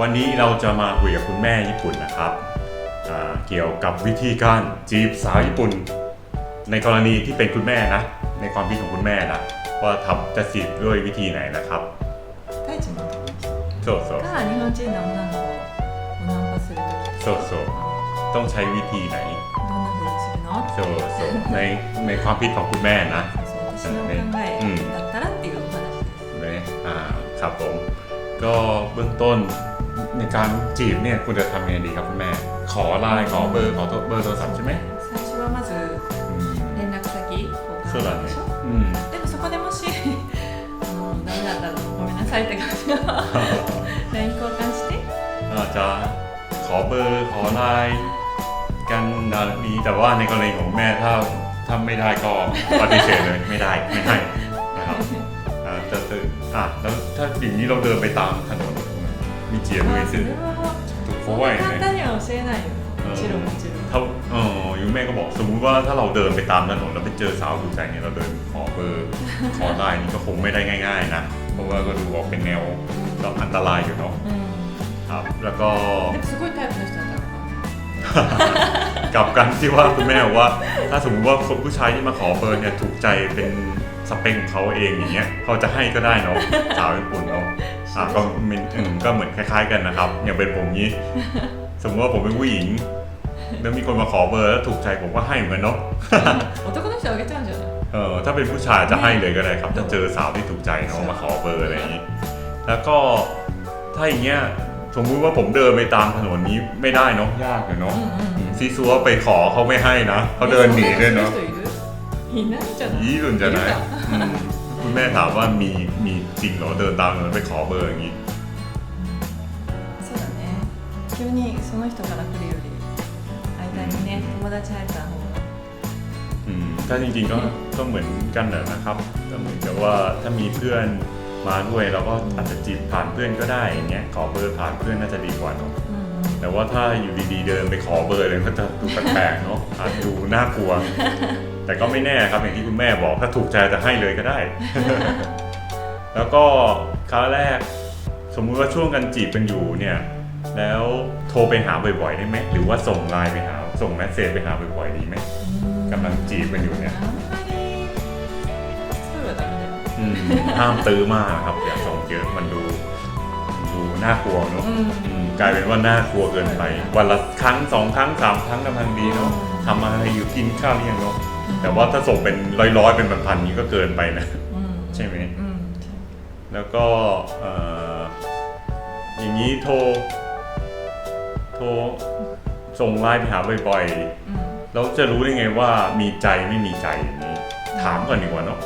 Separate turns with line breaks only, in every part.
วันนี้เราจะมาคุยกับคุณแม่ญี่ปุ่นนะครับอ่าเกี่ยวกับวิธีการจีบสาวญี่ปุ่น ในกรณีที่เป็นคุณแม่นะ ในความคิดของคุณแม่นะว่าทำจะจีบด้วยวิธีไหนนะครับ
太一も男の人
โซโซ
が日本人の女の子をナンパするとき
そうそう ต้องใช้วิธีไหน
どんな風にするの
โซโซในในความคิดของคุณแม่นะ
そう私の考えだったらっていうお話です
ไหมอ่าครับผม ก็เบื้องต้น ในการจีบเนี่ยคุณจะทำยังไงดีครับคุณแม่ ขอไลน์ขอเบอร์ขอโทรเบอร์โทรศัพท์ใช่ไหม
最初はまず
อืม
連絡先交
そうだね
換でしょ
อืม
でもそこでもしあのダメだったらごめんなさいって感じの LINE 交換して
อาจจะขอเบอร์ขอไลน์กันนะนี้แต่ว่าในกรณีของแม่ถ้าถ้าไม่ได้ก็ปฏิเสธเลยไม่ได้ไม่ให้นะครับอ่าแต่แต่อ่ะแล้วถ้าอย่างนี้เราเดินไปตามถนน มีเจียบ
ま
เล
あ
ย
そ
สิ
れは
ถูกโค้
そん
ไว้
な
เลย
簡単には教えないよもちろんもちろん
ถ้าเอออยู่แม่ก็บอกสมมุติว่าถ้าเราเดินไปตามถนนแล้วไปเจอสาวถูกใจเนี่ยเราเดินขอเบอร์ขอไลน์นี่ก็คงไม่ได้ง่าย ๆ นะ เพราะว่าก็ดูออกเป็นแนวก็อันตรายอยู่เนาะ
うん
ครับแล้วก็
でもすごいタイプの人だったのか
กลับกันที่ว่าคุณแม่บอกว่า ถ้าสมมติว่าคนผู้ชายที่มาขอเบอร์เนี่ยถูกใจเป็นสเปคของเขาเองอย่างเงี้ยเขาจะให้ก็ได้เนาะสาวญี่ปุ่นเนาะ อ่ะก็มันอืมก็เหมือนคล้าย ๆ กันนะครับ อย่างเป็นผมนี้ สมมติว่าผมเป็นผู้หญิง แล้วมีคนมาขอเบอร์แล้วถูกใจผมก็ให้เหมือนกันเนาะ
男の人あげちゃうんじゃない
เออถ้าเป็นผู้ชายจะให้เลยก็ได้ครับ ถ้าเจอสาวที่ถูกใจเนาะมาขอเบอร์อะไรอย่างนี้ แล้วก็ถ้าอย่างเงี้ยสมมุติว่าผมเดินไปตามถนนนี้ไม่ได้เนาะยากเลยเนาะ
うんうんうん
ซีซัวไปขอเขาไม่ให้นะเขาเดินหนีด้วยเนาะ
えそんな人いるいないんじゃない
ยี่รุ่นจะไหน
いるか
อืมคุณแม่ถามว่ามีมี จริงเหรอเดินตามถนนไปขอเบอร์อย่างนี้
そうだね急にその人から来るより間にね友達入った方が
อืมถ้าจริงๆก็ก็เหมือนกันแหละนะครับก็เหมือนกับว่าถ้ามีเพื่อนมาด้วยเราก็อาจจะจีบผ่านเพื่อนก็ได้อย่างเงี้ยขอเบอร์ผ่านเพื่อนน่าจะดีกว่าเนาะ
うんうん
แต่ว่าถ้าอยู่ดีๆเดินไปขอเบอร์เลยก็จะดูแปลกๆเนาะอาจดูน่ากลัว แต่ก็ไม่แน่ครับอย่างที่คุณแม่บอกถ้าถูกใจจะให้เลยก็ได้ แล้วก็ครั้งแรก สมมุติว่าช่วงกันจีบกันอยู่เนี่ยแล้วโทรไปหาบ่อยๆได้ไหมหรือว่าส่งไลน์ไปหา ส่งแมสเซจไปหาบ่อยๆดีไหมกำลังจีบกันอยู่เนี่ยห้ามตื้อมากครับอย่าส่งเยอะมันดูดูน่ากลัวเนาะกลายเป็นว่าน่ากลัวเกินไป วันละครั้งสองครั้งสามครั้งกำลังดีเนาะทำอะไรอยู่กินข้าวเรียังเนาะแต่ว่าถ้าส่งเป็นร้อยๆเป็นพันๆนี้ก็เกินไปนะ ใช่ไหม แล้วก็เอ่ออย่างนี้โทร โทรส่งไลน์ไปหาบ่อย
うん
ๆแล้วจะรู้ได้ไงว่ามีใจไม่มีใจอย่างนี้ ถามก่อนดีกว่าเนาะ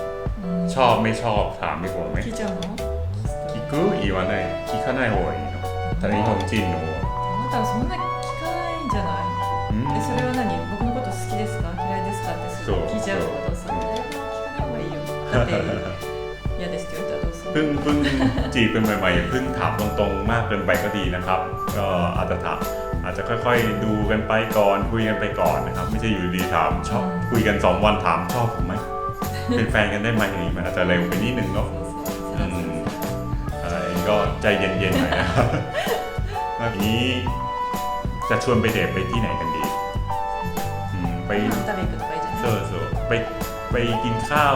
うん
ชอบไม่ชอบถามดีกว่าไหม
聞いちゃうの
คิกุอีวันไหนคิかない方がいいのแต่ในของจีนの方が
あなたはそんな聞かないんじゃない
อืม
えそれは何僕のこと好きですか嫌いですかってす
そう
ぐ聞いちゃうってことそれは聞かない方がいいよだって
พิ่งเพิ่งจีบเป็นใหม่ๆอย่าเพิ่งถามตรงๆ มากเกินไปก็ดีนะครับ ก็อาจจะถามอาจจะค่อยๆ ดูกันไปก่อนคุยกันไปก่อนนะครับ ไม่ใช่อยู่ดีถามชอบคุยกันสองวันถามชอบผมไหมเป็นแฟนกันได้ไหมอย่างนี้มันอาจจะเร็วไปนิดนึงเนาะ
そうそう
อืมอะไรก็ใจเย็นๆหน่อยนะครับแล้วทีนี้จะชวนไปเดทไปที่ไหนกันดีอืมไป
ご飯食べ行くとかいいじゃない
เซอร์โซไปไปกินข้าว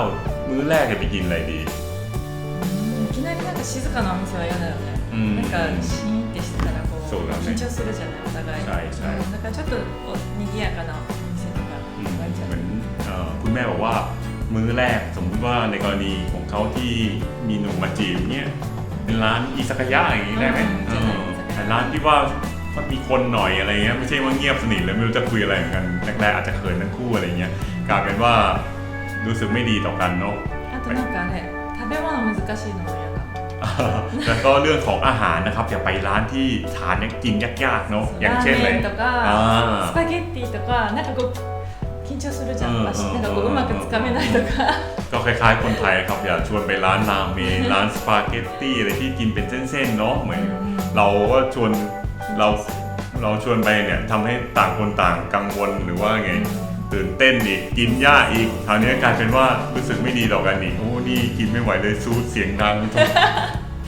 มื้อแรกจะไปกินอะไรดี
うん いきなりなんか静かなお店は嫌だよね
うん
なんかシーンってしてたらこう
そうだね
緊張するじゃないお互い
ใช่ใช่
うんだからちょっとこう賑やかなお店とか
อืม
がいいんじゃ
เห
な
มื
い
อนเอ่อคุณแม่บอกว่ามื้อแรกสมมุติว่าในกรณีของเขาที่มีหนุ่มมาจีบเนี่ยเป็นร้านอิซากายะอย่างนี้ได้ไหม
อืม
เออแต่ร้านที่ว่ามีคนหน่อยอะไรเงี้ยไม่ใช่ว่าเงียบสนิทเลยไม่รู้จะคุยอะไรเหมือนกันแรกๆอาจจะเขินทั้งคู่อะไรเงี้ยกลายเป็นว่ารู้สึกไม่ดีต่อกันเนาะ
あとなんかね食べ物難しいのも嫌かも
แล้วก็เรื่องของอาหารนะครับอย่าไปร้านที่ทานเนี่ยกินยากๆเนาะอย่างเช่นเลย
ラーメンとか
あー
スパゲッティとかなんかこう緊張するじゃん、
うん
足なんかこ
うん
ううまくつかめないとか
ก็คล้ายๆคนไทยครับอย่าชวนไปร้านรามเมนร้านสปาเกตตี้อะไรที่กินเป็นเส้นๆเนาะเหมือน เราก็ชวนเราเราชวนไปเนี่ยทำให้ต่างคนต่างกังวลหรือว่าไงตื่นเต้นอีกกินยากอีกคราวนี้กลายเป็นว่ารู้สึกไม่ดีต่อกันอีกโอ้นี่กินไม่ไหวเลยซูดเสียงดังทุก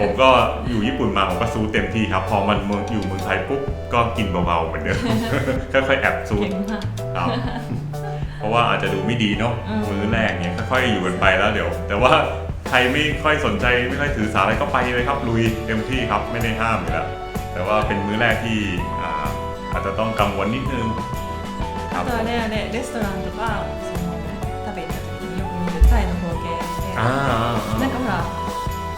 ผมก็อยู่ญี่ปุ่นมาผมก็ซูดเต็มที่ครับ พอมันเมืองอยู่เมืองไทยปุ๊บก็กินเบาๆเหมือนเดิม ค่อยๆแอบซูด
เก่งมาก
ครับ เพราะว่าอาจจะดูไม่ดีเนาะ
อืม
มื้อแรกเนี่ยค่อยๆอยู่กันไปแล้วเดี๋ยว แต่ว่าใครไม่ค่อยสนใจไม่ค่อยถือสาอะไรก็ไปเลยครับลุยเต็มที่ครับไม่ได้ห้ามอยู่แล้วแต่ว่าเป็นมื้อแรกที่อ่าอาจจะต้องกังวลนิดนึงครั
あ
บ
とはねあれレストランとかその食べ行った時によく見るタイの光景で
อ่า
なんかほら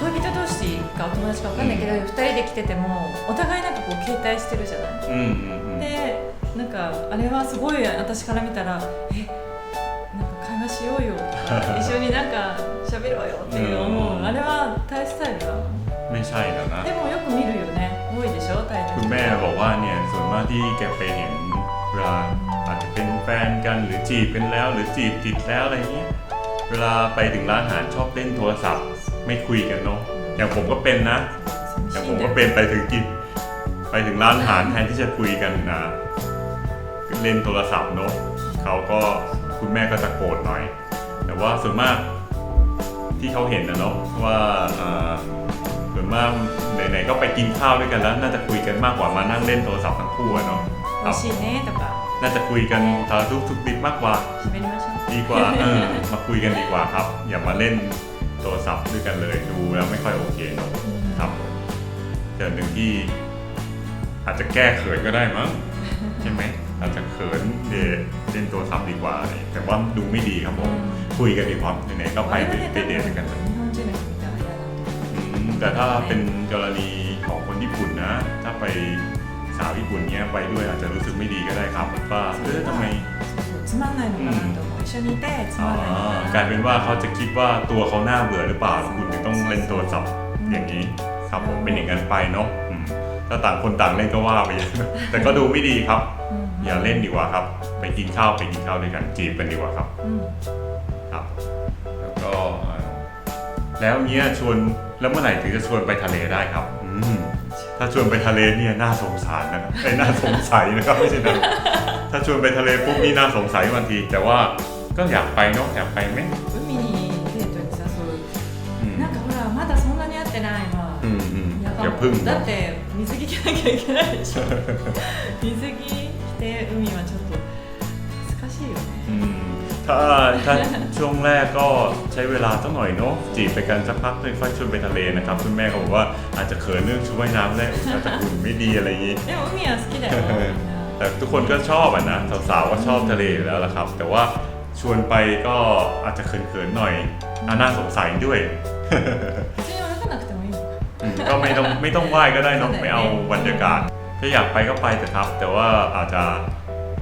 恋人同士かお友達かわかんないけど、二人で来ててもお互いなんかこう携帯してるじゃない
อืมอืมอืม
でなんかあれはすごい私から見たらえなんか会話しようよとか一緒になんか喋ろうよっていう思う、
うん
あれはタイスタイルだ
ไม่ใช่แล้วนะ
でもよく見るよね多いでしょタイの
คุณแม่บอกว่าเนี่ยส่วนมากที่แกไปเห็นเวลาอาจจะเป็นแฟนกันหรือจีบกันแล้ว หรือจีบติดแล้วอะไรเงี้ยเวลาไปถึงร้านอาหารชอบเล่นโทรศัพท์ ไม่คุยกันเนาะอย่างผมก็เป็นนะ อย่างผมก็เป็นไปถึงกิน ไปถึงร้านอาหารแทนที่จะคุยกันนะเล่นโทรศัพท์เนาะเขาก็คุณแม่ก็จะโกรธหน่อย แต่ว่าส่วนมากที่เขาเห็นนะเนาะว่าส่วนมากไหนๆก็ไปกินข้าวด้วยกันแล้ว น่าจะคุยกันมากกว่ามานั่งเล่นโทรศัพท์ทั้งคู่เนาะครับน่าจะคุยกันสารทุกทุกดิบมากกว่า ดีกว่าเออมาคุยกันดีกว่าครับ อย่ามาเล่น โทรศัพท์ด้วยกันเลยดูแล้วไม่ค่อยโอเคเนาะ ครับแต่หนึ่งที่อาจจะแก้เขินก็ได้มั้ง ใช่ไหมอาจจะเขินเดทเล่นโทรศัพท์ดีกว่าอะไรแต่ว่าดูไม่ดีครับผมคุยกันดีกว่าไหนๆก็ไป
あれは
ไป
ね
ไป
多分
เดทด้วยกันเลย
日本人の人見たら嫌だと思う
อืมแต่ถ้าเป็นกรณีของคนญี่ปุ่นนะ ถ้าไปสาวญี่ปุ่นเนี้ยไปด้วยอาจจะรู้สึกไม่ดีก็ได้ครับว่าเออทำไม
そうつまんないのかなと ยชนิด
แต่
จริงอะไร
กลายเป็นว่าเขาจะคิดว่าตัวเขาหน้าเบื่อหรือเปล่าคุณถึงต้องเล่นตัวศับอย่างนี้ครับผมเป็นอย่างนั้นไปเนาะถ้าต่างคนต่างเล่นก็ว่าไปแต่ก็ดูไม่ดีครับ อย่าเล่นดีกว่าครับ ไปกินข้าวไปกินข้าวด้วยกันจีบกันดีกว่าครับครับ แล้วก็ แล้วเนี้ยชวนแล้วเมื่อไหร่ถึงจะชวนไปทะเลได้ครับ อืถ้าชวนไปทะเลเนี่ยน่าสงสารนะครับไอ้น่าสงสัยนะครับไม่ใช่นะถ้าชวนไปทะเลปุ๊บนี่น่าสงสัยวันที แต่ว่า ก็อยากไปเนาะอยากไปไหม
海にデートに誘う
อืม
なんかほらまだそんなに会ってないわ
อืมอืม
や
อย่าพึ่ง
だ
เนาะ
って水着着なきゃいけないでしょ水着着て海はちょっと難しいよね
อืมถ้าถ้าช่วงแรกก็ใช้เวลาสักหน่อยเนาะจีบไปกันสักพักหนึงค่อยชวนไปทะเลนะครับคุณแม่ก็บอกว่าอาจจะเขินเรื่องชุดว่ายน้ำได้อาจจะหุ่นไม่ดีอะไรอย่างนี้
でも海は好きだよみんな
แต่ทุกคนก็ชอบอ่ะนะสาวๆก็ชอบทะเลอยู่แล้วละครับ แต่ว่า ชวนไปก็อาจจะเขินๆหน่อยอ่ะน่าสงสัยด้วย
別に泳がなくてもいいのか
อืมก็ไม่ต้องไม่ต้องไหว้ก็ได้เนอะ
そうだよね
ไม่เอาบรรยากาศ ถ้าอยากไปก็ไปเถอะครับ แต่ว่าอาจจะ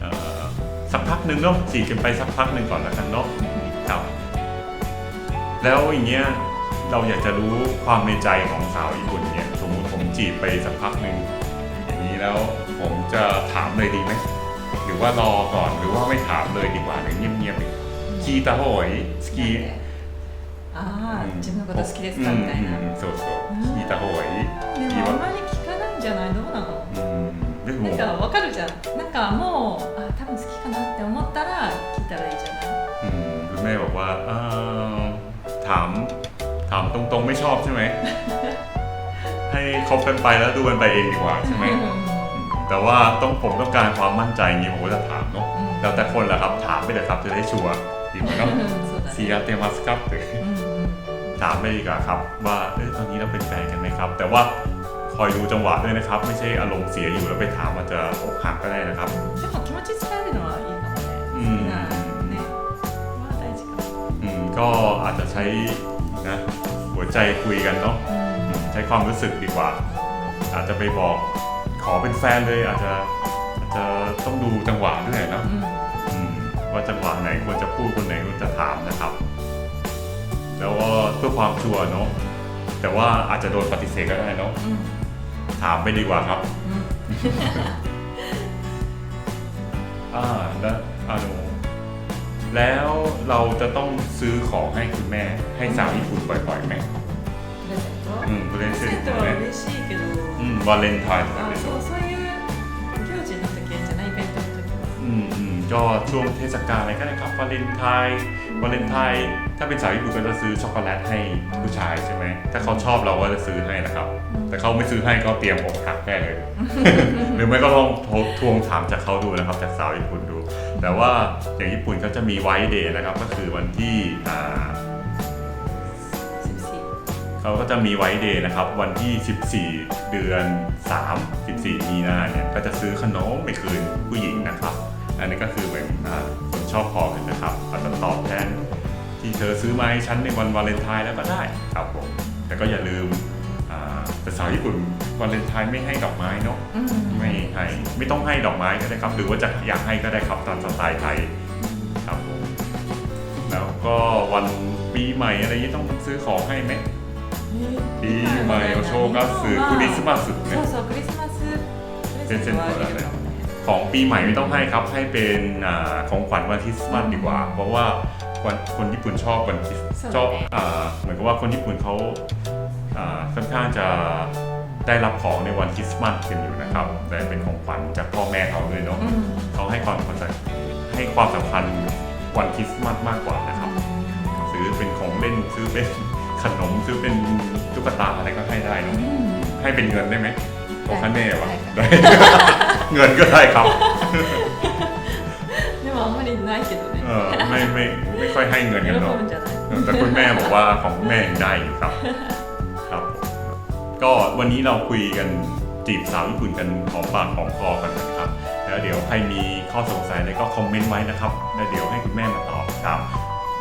เอ่อสักพักหนึ่งเนาะจีบกันไปสักพักหนึ่งก่อนแล้วกันเนาะครับ แล้วอย่างเงี้ยเราอยากจะรู้ความในใจของสาวญี่ปุ่นเนี่ยสมมติผมจีบไปสักพักหนึ่งอย่างนี้แล้วผมจะถามเลยดีไหม หรือว่ารอก่อนหรือว่าไม่ถามเลยดีกว่าหรือเงียบๆคีตาโหยสกี
ああ自分のこと好きですか
うん
みたいな
うんそうそう
うん
聞いた方がいい
でもあんまり聞かないんじゃないどうなの
うんでも
なんかわかるじゃんなんかもうあ多分好きかなって思ったら聞いたらいいじゃない
อืมคุณแม่บอกว่าเอ่อถามถามตรงๆไม่ชอบใช่ไหม ให้คบกันไปแล้วดูกันไปเองดีกว่าใช่ไหมอืม แต่ว่าต้องผมต้องการความมั่นใจอย่างนี้ผมก็จะถามเนาะ
うん
แล้วแต่คนแหละครับถามไปเลยครับจะได้ชัวร์ดีไหมครับ
そうだ
ซี
ね
ยาเตมัสครับหรือ
うんうん
ถามไปดีกว่าครับ ว่าเอ้ยตอนนี้เราเป็นแฟนกันไหมครับ แต่ว่าคอยดูจังหวะด้วยนะครับ ไม่ใช่อารมณ์เสียอยู่แล้วไปถามอาจจะอกหักก็ได้นะครับ
でも気持ち伝えるのはいいかもね
うん
好きなねは大事かも
อืมก็อาจจะใช้นะหัวใจคุยกันเนาะ
うん
อืมใช้ความรู้สึกดีกว่า อาจจะไปบอก ขอเป็นแฟนเลย อาจจะอาจจะต้องดูจังหวะด้วยเนาะ
うん
อืมว่าจังหวะไหนควรจะพูดคนไหนควรจะถามนะครับ แล้วก็เพื่อความชัวร์เนาะแต่ว่าอาจจะโดนปฏิเสธก็ได้เนาะ
うん
ถามไปดีกว่าครับ
うん
อ่าแล้วあの แล้วเราจะต้องซื้อของให้คุณแม่ให้สาวญี่ปุ่นบ่อยๆไหม
プレゼント
อืมプレゼントね
プレゼントは嬉しいけど、
อืมวาเลนไทน์とか
あ
でしょ
そうそういう行事の時じゃないイベントの時は
อืมอืมก็ช่วงเทศกาลอะไรก็ได้ครับวาเลนไทน์วาเลนไทน์ถ้าเป็นสาวญี่ปุ่นก็จะซื้อช็อกโกแลตให้ผู้ชายใช่ไหมถ้าเขาชอบเราก็จะซื้อให้นะครับ แต่เขาไม่ซื้อให้ก็เตรียมอกหักแน่เลย หรือไม่ก็ลองโทรทวงถามจากเขาดูนะครับ จากสาวญี่ปุ่นดู แต่ว่าอย่างญี่ปุ่นเขาจะมีไวท์เดย์นะครับ ก็คือวันที่อ่า
セクシー
เขาก็จะมีไวท์เดย์นะครับ วันที่ 14 เดือน 3 14 มีนาเนี่ยก็จะซื้อขนมไปคืนผู้หญิงนะครับ อันนี้ก็คือเหมือนอ่าคนชอบพอกันนะครับอาจจะตอบแทนที่เธอซื้อมาให้ฉันในวันวาเลนไทน์แล้วก็ได้ครับผมแต่ก็อย่าลืมอ่าแต่สาวญี่ปุ่นวาเลนไทน์ไม่ให้ดอกไม้เนาะ
うん
ไม่ให้ไม่ต้องให้ดอกไม้ก็ได้ครับ หรือว่าจะอยากให้ก็ได้ครับตามสไตล์ไทยครับผมแล้วก็วันปีใหม่อะไรนี้ต้องซื้อของให้ไหม ปีใหม่โชกัสคริสต์มาส
そ
เนี่ย
うそうクリスマスプレゼントはあげるかもね
ของปีใหม่ไม่ต้องให้ครับ ให้เป็นอาของขวัญวันคริสต์มาสดีกว่า เพราะว่าวันคนญี่ปุ่นชอบวันคริสต์
そう
ชอบ
ね
อ่าเหมือนกับว่าคนญี่ปุ่นเขาอ่าค่อนข้างจะได้รับของในวันคริสต์มาสกันอยู่นะครับแต่เป็นของขวัญจากพ่อแม่เขาด้วยเนาะ
うん
เขาให้ความสำคัญให้ความสำคัญวันคริสต์มาสมากกว่านะครับ ซื้อเป็นของเล่นซื้อเป็น ขนมซื้อเป็นตุ๊กตาอะไรก็ให้ได้เนอะให้เป็นเงินได้ไหมบอกคันแน่วะได้ เงินก็ได้ครับ
でもあんまりないけどね
เออไม่ไม่ไม่ค่อยให้เงิน
喜
กันเนาะ
ぶんじゃない
แต่คุณแม่บอกว่าของคุณแม่ยังได้อยู่ครับ ครับผมก็วันนี้เราคุยกันจีบสาวญี่ปุ่นกันหอมปากหอมคอกันนะครับ แล้วเดี๋ยวใครมีข้อสงสัยอะไรก็คอมเมนต์ไว้นะครับ แล้วเดี๋ยวให้คุณแม่มาตอบครับ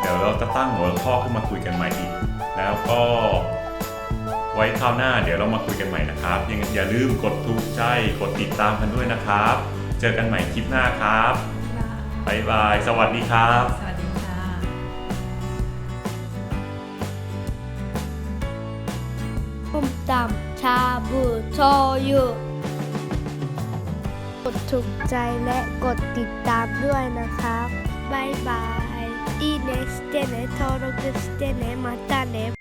เดี๋ยวเราจะตั้งหัวข้อขึ้นมาคุยกันใหม่อีก แล้วก็ไว้คราวหน้าเดี๋ยวเรามาคุยกันใหม่นะครับยังอย่าลืมกดถูกใจกดติดตามกันด้วยนะครับ เจอกันใหม่คลิปหน้าครับบ๊ายบาย สวัสดีครับ
สวัสดีค่ะ
ส้มตำชาบูโชยุกดถูกใจและกดติดตามด้วยนะครับ บ๊ายบาย いいねしてね登録してねまたね。